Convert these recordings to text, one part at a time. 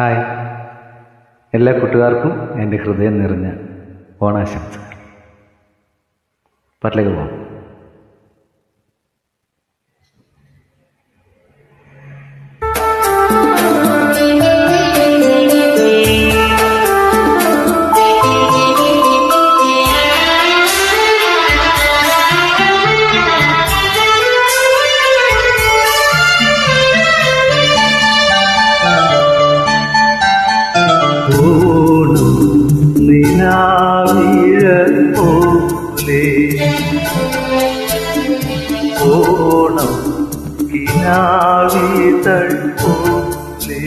Hi. എല്ലാ കൂട്ടുകാർക്കും എന്റെ ഹൃദയം നിറഞ്ഞ ഓണാശംസകൾ. പാട്ടിലേക്ക് പോകാം. നിലാവിഴ പോലെ ഓണം കിനാവിതൾ പോലെ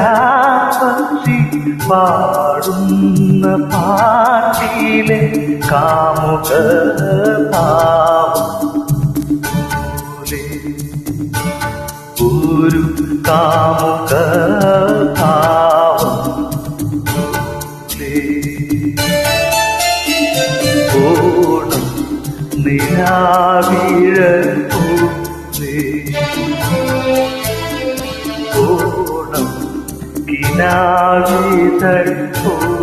കാണാത്തരാപക്ഷി പാടുന്ന പാട്ടിലെ കാമുക പാവം പോലെ. ഒരു കാമുക ഓണം കിനാവിതൾ പോലെ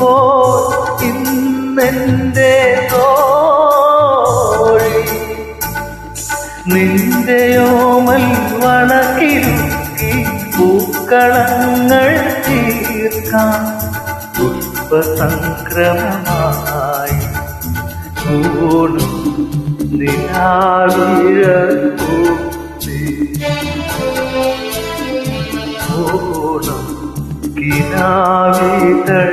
പോ ഇന്നെന്റെ നിന്റെയോമൽ വളക്കിരുക്കി പൂക്കളങ്ങൾ തീർക്കാം. പുഷ്പസംക്രമമായി പൂത്തി ഓണം കിനാവിതൾ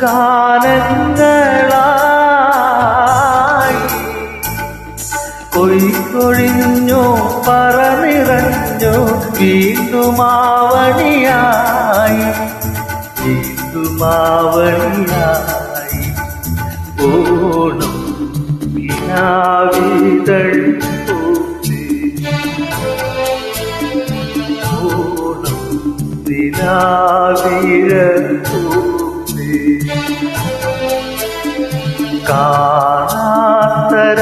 ഗാനങ്ങളായി കൊയ്ക്കൊഴിഞ്ഞോ പറഞ്ഞു വീട്ടുമാവണിയായി ായി ഓണം കിനാവിതൾ പൂത്തി ഓണം നിലാവിഴ പൂത്തി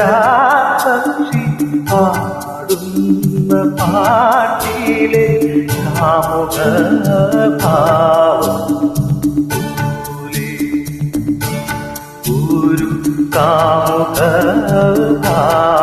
കാണാത്തരാക്ഷി പാടുന്ന പാട്ടിലെ കാമുക ഭാവം ഒരു കാമുക ഭാവം